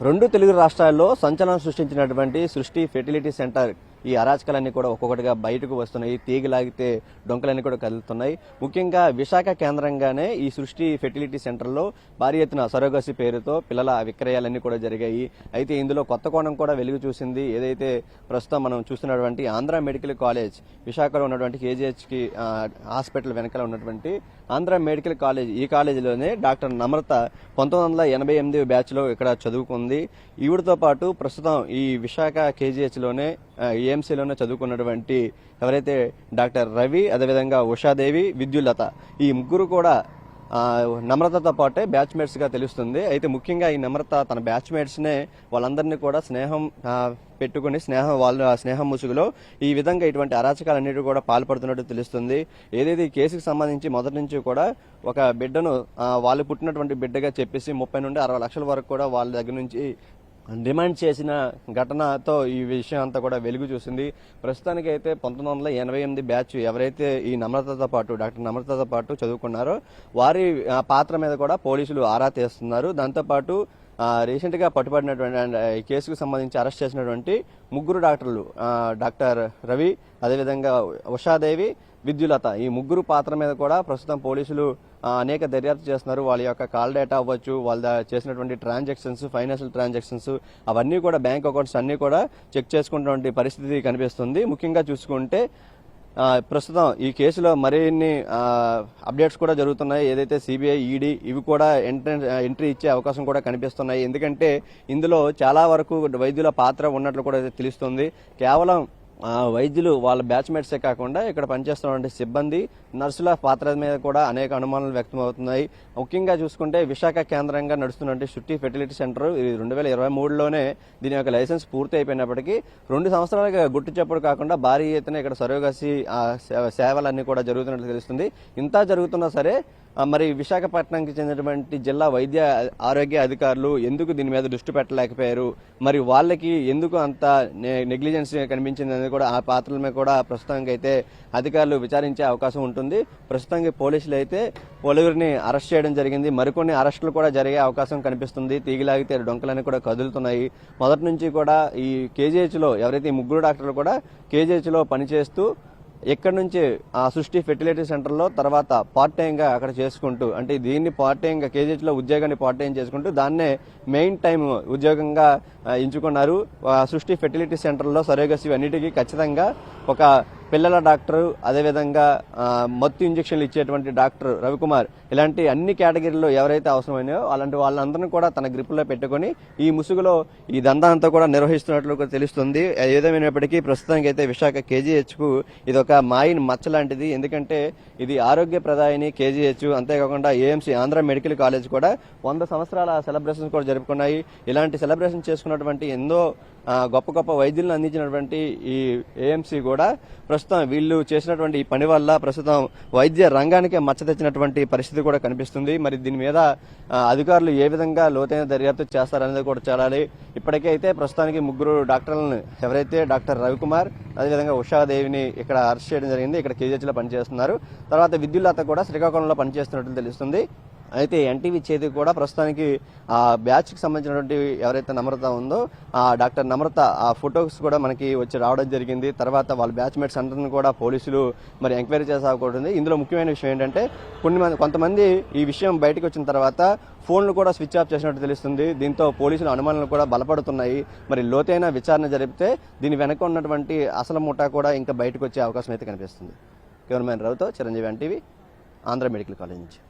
రెండు తెలుగు రాష్ట్రాల్లో సంచలనం సృష్టించినటువంటి సృష్టి ఫెర్టిలిటీ సెంటర్ ఈ అరాచకాలన్నీ కూడా ఒక్కొక్కటిగా బయటకు వస్తున్నాయి. తీగలాగితే డొంకలన్నీ కూడా కదులుతున్నాయి. ముఖ్యంగా విశాఖ కేంద్రంగానే ఈ సృష్టి ఫెర్టిలిటీ సెంటర్లో భారీ ఎత్తున సరోగసి పేరుతో పిల్లల విక్రయాలన్నీ కూడా జరిగాయి. అయితే ఇందులో కొత్త కోణం కూడా వెలుగు చూసింది. ఏదైతే ప్రస్తుతం మనం చూస్తున్నటువంటి ఆంధ్ర మెడికల్ కాలేజ్ విశాఖలో ఉన్నటువంటి కేజీహెచ్కి హాస్పిటల్ వెనకాల ఉన్నటువంటి ఆంధ్ర మెడికల్ కాలేజ్ ఈ కాలేజీలోనే డాక్టర్ నమ్రత పంతొమ్మిది వందల ఎనభై ఎనిమిది బ్యాచ్లో ఇక్కడ చదువుకుంది. ఈవిడతో పాటు ప్రస్తుతం ఈ విశాఖ కేజీహెచ్లోనే ఐఎంసీలోనే చదువుకున్నటువంటి ఎవరైతే డాక్టర్ రవి అదేవిధంగా ఉషాదేవి విద్యుల్లత ఈ ముగ్గురు కూడా నమ్రతతో పాటే బ్యాచ్మేట్స్గా తెలుస్తుంది. అయితే ముఖ్యంగా ఈ నమ్రత తన బ్యాచ్మేట్స్నే వాళ్ళందరినీ కూడా స్నేహం పెట్టుకుని స్నేహం వాళ్ళ స్నేహం ముసుగులో ఈ విధంగా ఇటువంటి అరాచకాలన్నిటి కూడా పాల్పడుతున్నట్టు తెలుస్తుంది. ఏదైతే ఈ కేసుకు సంబంధించి మొదటి నుంచి కూడా ఒక బిడ్డను వాళ్ళు పుట్టినటువంటి బిడ్డగా చెప్పేసి ముప్పై నుండి అరవై లక్షల వరకు కూడా వాళ్ళ దగ్గర నుంచి డిమాండ్ చేసిన ఘటనతో ఈ విషయం అంతా కూడా వెలుగు చూసింది. ప్రస్తుతానికి అయితే పంతొమ్మిది వందల ఎనభై ఎనిమిది బ్యాచ్ ఎవరైతే ఈ నమ్రతతో పాటు డాక్టర్ నమ్రతతో పాటు చదువుకున్నారో వారి ఆ, పాత్ర మీద కూడా పోలీసులు ఆరా తీస్తున్నారు. దాంతోపాటు రీసెంట్గా రీసెంట్గా పట్టుబడినటువంటి అండ్ కేసుకు సంబంధించి అరెస్ట్ చేసినటువంటి ముగ్గురు డాక్టర్లు డాక్టర్ రవి అదేవిధంగా ఉషాదేవి విద్యులత. ఈ ముగ్గురు పాత్ర మీద కూడా ప్రస్తుతం పోలీసులు అనేక దర్యాప్తు చేస్తున్నారు. వాళ్ళ యొక్క కాల్ డేటా అవ్వచ్చు వాళ్ళ చేసినటువంటి ట్రాన్సాక్షన్స్ ఫైనాన్షియల్ ట్రాన్సాక్షన్స్ అవన్నీ కూడా బ్యాంక్ అకౌంట్స్ అన్ని కూడా చెక్ చేసుకున్నటువంటి పరిస్థితి కనిపిస్తుంది. ముఖ్యంగా చూసుకుంటే ప్రస్తుతం ఈ కేసులో మరిన్ని అప్డేట్స్ కూడా జరుగుతున్నాయి. ఏదైతే సిబిఐ ఈడీ ఇవి కూడా ఎంట్రీ ఎంట్రీ ఇచ్చే అవకాశం కూడా కనిపిస్తున్నాయి. ఎందుకంటే ఇందులో చాలా వరకు వైద్యుల పాత్ర ఉన్నట్లు కూడా తెలుస్తుంది. కేవలం వైద్యులు వాళ్ళ బ్యాచ్మేట్సే కాకుండా ఇక్కడ పనిచేస్తున్నటువంటి సిబ్బంది నర్సుల పాత్ర మీద కూడా అనేక అనుమానాలు వ్యక్తమవుతున్నాయి. ముఖ్యంగా చూసుకుంటే విశాఖ కేంద్రంగా నడుస్తున్నటువంటి సుట్టి ఫెర్టిలిటీ సెంటర్ ఇది రెండు వేల ఇరవై మూడులోనే దీని యొక్క లైసెన్స్ పూర్తి అయిపోయినప్పటికీ రెండు సంవత్సరాలుగా గుట్టు చెప్పుడు కాకుండా భారీ ఎత్తున ఇక్కడ సరోగసి సేవలన్నీ కూడా జరుగుతున్నట్లు తెలుస్తుంది. ఇంత జరుగుతున్నా సరే మరి విశాఖపట్నంకి చెందినటువంటి జిల్లా వైద్య ఆరోగ్య అధికారులు ఎందుకు దీని మీద దృష్టి పెట్టలేకపోయారు? మరి వాళ్ళకి ఎందుకు అంత నెగ్లిజెన్స్ కనిపించింది అనేది కూడా ఆ పాత్రల మీద కూడా ప్రస్తుతానికి అయితే అధికారులు విచారించే అవకాశం ఉంటుంది. ప్రస్తుతానికి పోలీసులు అయితే పలువురిని అరెస్ట్ చేయడం జరిగింది. మరికొన్ని అరెస్టులు కూడా జరిగే అవకాశం కనిపిస్తుంది. తీగిలాగితే డొంకలన్నీ కూడా కదులుతున్నాయి. మొదటి నుంచి కూడా ఈ కేజీహెచ్లో ఎవరైతే ఈ ముగ్గురు డాక్టర్లు కూడా కేజీహెచ్లో పనిచేస్తూ ఇక్కడ నుంచి ఆ సృష్టి ఫెర్టిలిటీ సెంటర్లో తర్వాత పార్ట్ టైంగా అక్కడ చేసుకుంటూ అంటే దీన్ని పార్ట్ టైంగా కేజీహెచ్లో ఉద్యోగాన్ని పార్ట్ టైం చేసుకుంటూ దాన్నే మెయిన్ టైం ఉద్యోగంగా ఎంచుకున్నారు. ఆ, సృష్టి ఫెర్టిలిటీ సెంటర్లో సరోగసి అన్నిటికీ ఖచ్చితంగా ఒక పిల్లల డాక్టర్ అదేవిధంగా మత్తు ఇంజక్షన్లు ఇచ్చేటువంటి డాక్టర్ రవికుమార్ ఇలాంటి అన్ని కేటగిరీల్లో ఎవరైతే అవసరమైనాయో అలాంటి వాళ్ళందరినీ కూడా తన గ్రిప్లో పెట్టుకొని ఈ ముసుగులో ఈ దందా అంతా కూడా నిర్వహిస్తున్నట్లు తెలుస్తుంది. ఏదేమైనప్పటికీ ప్రస్తుతానికి అయితే విశాఖ కేజీహెచ్కు ఇది ఒక మాయిన్ మచ్చ లాంటిది. ఎందుకంటే ఇది ఆరోగ్య ప్రదాయని కేజీహెచ్ అంతేకాకుండా ఏఎంసీ ఆంధ్ర మెడికల్ కాలేజ్ కూడా వంద సంవత్సరాల సెలబ్రేషన్స్ కూడా జరుపుకున్నాయి. ఇలాంటి సెలబ్రేషన్ చేసుకున్నటువంటి ఎన్నో గొప్ప గొప్ప వైద్యులను అందించినటువంటి ఈ ఏఎంసీ కూడా ప్రస్తుతం వీళ్ళు చేసినటువంటి ఈ పని వల్ల ప్రస్తుతం వైద్య రంగానికే మచ్చ తెచ్చినటువంటి పరిస్థితి కూడా కనిపిస్తుంది. మరి దీని మీద అధికారులు ఏ విధంగా లోతైన దర్యాప్తు చేస్తారనేది కూడా చూడాలి. ఇప్పటికే అయితే ప్రస్తుతానికి ముగ్గురు డాక్టర్లను ఎవరైతే డాక్టర్ రవికుమార్ అదేవిధంగా ఉషాదేవిని ఇక్కడ అరెస్ట్ చేయడం జరిగింది. ఇక్కడ కేజీహెచ్లో పనిచేస్తున్నారు. తర్వాత విద్యుల్లత కూడా శ్రీకాకుళంలో పనిచేస్తున్నట్లు తెలుస్తుంది. అయితే ఎన్టీవీ చేతికి కూడా ప్రస్తుతానికి ఆ బ్యాచ్కి సంబంధించినటువంటి ఎవరైతే నమ్రత ఉందో ఆ డాక్టర్ నమ్రత ఆ ఫొటోస్ కూడా మనకి వచ్చి రావడం జరిగింది. తర్వాత వాళ్ళ బ్యాచ్ మేట్స్ అందరిని కూడా పోలీసులు మరి ఎంక్వైరీ చేసే ఉంది ఇందులో ముఖ్యమైన విషయం ఏంటంటే కొన్ని మంది కొంతమంది ఈ విషయం బయటకు వచ్చిన తర్వాత ఫోన్లు కూడా స్విచ్ ఆఫ్ చేసినట్టు తెలుస్తుంది. దీంతో పోలీసుల అనుమానాలు కూడా బలపడుతున్నాయి. మరి లోతైన విచారణ జరిపితే దీని వెనక ఉన్నటువంటి అసలు ముఠా కూడా ఇంకా బయటకు వచ్చే అవకాశం అయితే కనిపిస్తుంది. కెమెరామెన్ రవితో Chiranjeevi NTV Andhra medical college నుంచి.